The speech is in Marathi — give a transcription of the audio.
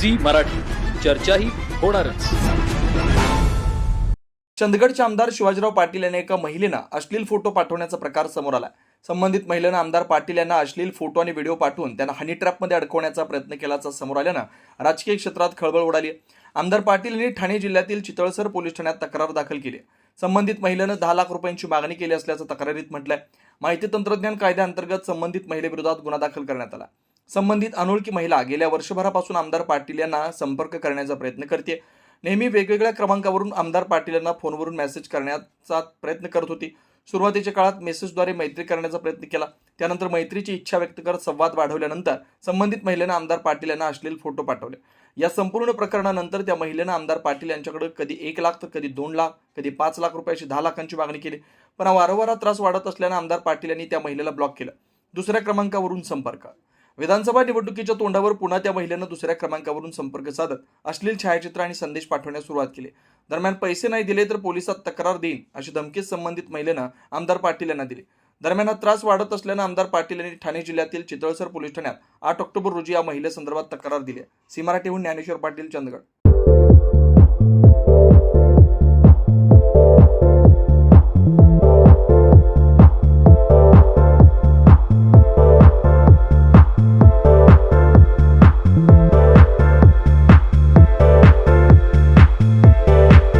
झी मराठी. चर्चाही होणारच. चंदगडचे आमदार शिवाजीराव पाटील यांनी एका महिलेनं अश्लील फोटो पाठवण्याचा प्रकार समोर आला संबंधित महिलेनं आमदार पाटील यांना अश्लील फोटो आणि व्हिडिओ पाठवून त्यांना हनी ट्रॅपमध्ये अडकवण्याचा प्रयत्न केल्याचा समोर आल्यानं राजकीय क्षेत्रात खळबळ उडाली आमदार पाटील यांनी ठाणे जिल्ह्यातील चितळसर पोलीस ठाण्यात तक्रार दाखल केली संबंधित महिलेनं दहा लाख रुपयांची मागणी केली असल्याचं तक्रारीत म्हटलंय. माहिती तंत्रज्ञान कायद्याअंतर्गत संबंधित महिलेविरोधात गुन्हा दाखल करण्यात आला. संबंधित अनोळखी महिला गेल्या वर्षभरापासून आमदार पाटील यांना संपर्क करण्याचा प्रयत्न करते. नेहमी वेगवेगळ्या क्रमांकावरून आमदार पाटील यांना फोनवरून मेसेज करण्याचा प्रयत्न करत होती. सुरुवातीच्या काळात मेसेजद्वारे मैत्री करण्याचा प्रयत्न केला. त्यानंतर मैत्रीची इच्छा व्यक्त करत संवाद वाढवल्यानंतर संबंधित महिलेनं आमदार पाटील यांना असलेले फोटो पाठवले. या संपूर्ण प्रकरणानंतर त्या महिलेनं आमदार पाटील यांच्याकडे कधी एक लाख तर कधी दोन लाख कधी पाच लाख रुपयाची दहा लाखांची मागणी केली. पण वारंवार त्रास वाढत असल्यानं आमदार पाटील यांनी त्या महिलेला ब्लॉक केलं. दुसऱ्या क्रमांकावरून संपर्क. विधानसभा निवडणुकीच्या तोंडावर पुन्हा त्या महिलेनं दुसऱ्या क्रमांकावरून संपर्क साधत अश्लील छायाचित्र आणि संदेश पाठवण्यास सुरुवात केली. दरम्यान पैसे नाही दिले तर पोलिसात तक्रार देईन अशी धमकी संबंधित महिलेनं आमदार पाटील यांना दिली. दरम्यान हा त्रास वाढत असल्यानं आमदार पाटील यांनी ठाणे जिल्ह्यातील चितळसर पोलीस ठाण्यात आठ ऑक्टोबर रोजी या महिलेसंदर्भात तक्रार दिली आहे. सी मराठीहून ज्ञानेश्वर पाटील चंदगड.